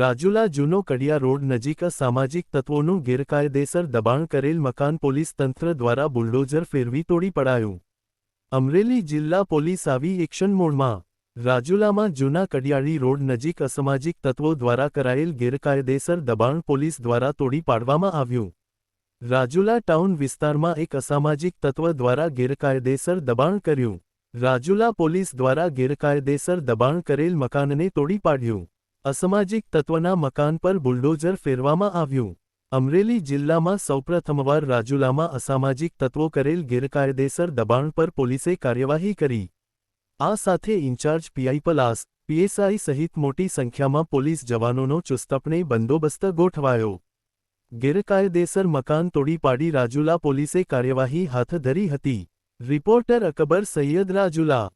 રાજુલા જૂનો કડિયા રોડ નજીક અસામાજિક તત્વોનું ગેરકાયદેસર દબાણ કરેલ મકાન પોલીસ તંત્ર દ્વારા બુલડોઝર ફેરવી તોડી પડાયું. અમરેલી જિલ્લા પોલીસ આવી એક્શન મોડમાં રાજુલામાં જૂના કડિયાળી રોડ નજીક અસામાજિક તત્વો દ્વારા કરાયેલ ગેરકાયદેસર દબાણ પોલીસ દ્વારા તોડી પાડવામાં આવ્યું. રાજુલા ટાઉન વિસ્તારમાં એક અસામાજિક તત્વ દ્વારા ગેરકાયદેસર દબાણ કર્યું. રાજુલા પોલીસ દ્વારા ગેરકાયદેસર દબાણ કરેલ મકાનને તોડી પાડ્યું. અસામાજિક તત્વના મકાન પર બુલડોઝર ફેરવામાં આવ્યું. અમરેલી જિલ્લામાં સૌપ્રથમવાર રાજુલામાં અસામાજિક તત્વો કરેલ ગેરકાયદેસર દબાણ પર પોલીસે કાર્યવાહી કરી. આ સાથે ઇન્ચાર્જ પીઆઈ પલાસ, પીએસઆઈ સહિત મોટી સંખ્યામાં પોલીસ જવાનોનો ચુસ્તપણે બંદોબસ્ત ગોઠવાયો. ગેરકાયદેસર મકાન તોડી પાડી રાજુલા પોલીસે કાર્યવાહી હાથ ધરી હતી. રિપોર્ટર અકબર સૈયદ રાજુલા